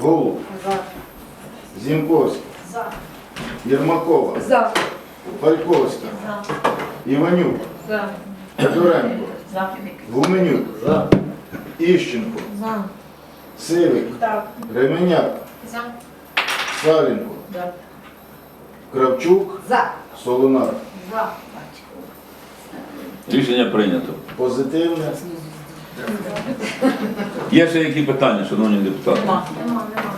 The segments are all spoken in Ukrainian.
Голуб, За. Зінковський, За. Єрмакова, За. Фальковська, За. Іванюк, За. Федоренко, За. Гуменюк, За. Іщенко, За. Сивик, Так. Ременяк, За. Савенко, За. Кравчук, За. Солонар. За. Рішення прийнято. Позитивне. Є ще які питання, шановні депутати? Нема. Нема, нема.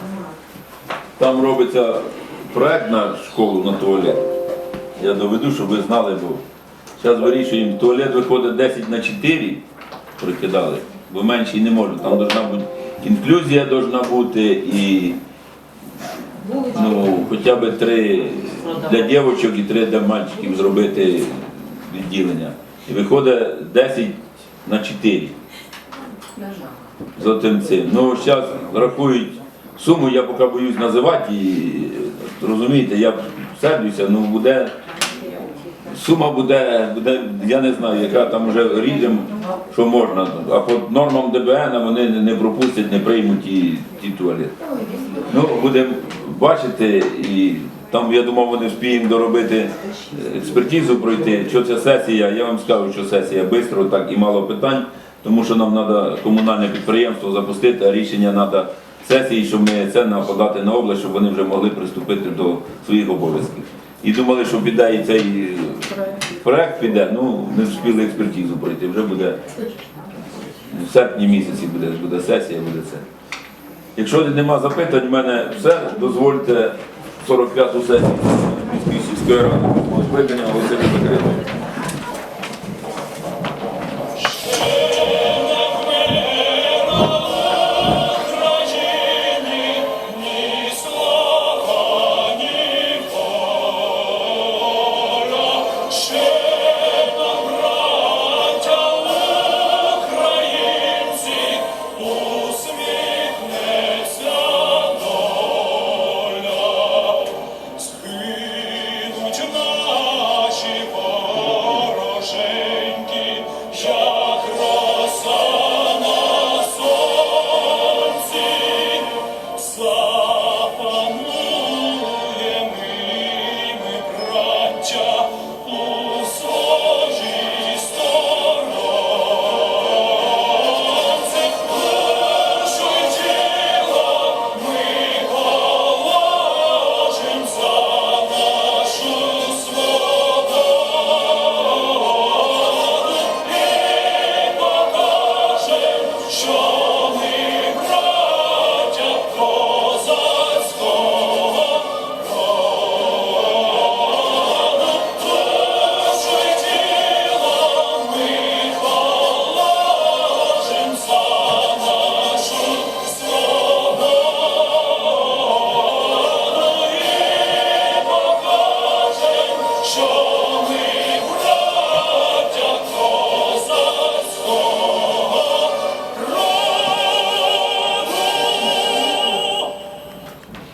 Там робиться проект на школу на туалет. Я доведу, щоб ви знали, бо зараз вирішуємо, туалет виходить 10 на 4, прикидали, бо менше і не можу. Там должна бути інклюзія должна бути і ну, хоча б три для дівчинок і три для мальчиків зробити відділення. І виходить 10 на 4 за тим цим. Ну, зараз рахують суму, я поки боюсь називати і розумієте, я сердюся, ну буде. Сума буде, буде, я не знаю, яка там вже ріжемо, що можна. А по нормам ДБН вони не пропустять, не приймуть ті, ті туалети. Ну, будемо бачити, і там, я думав, вони вспіємо доробити експертизу пройти. Що це сесія, я вам скажу, що сесія швидко, так і мало питань, тому що нам треба комунальне підприємство запустити, а рішення треба сесії, щоб ми це на- подати на область, щоб вони вже могли приступити до своїх обов'язків. І думали, що піде і цей проект піде, ну не встигли експертизу пройти, вже буде в серпні місяці буде, буде сесія, буде це. Якщо нема запитань, в мене все, дозвольте 45-ту сесію сільської ради. Виконання оголосити закритою.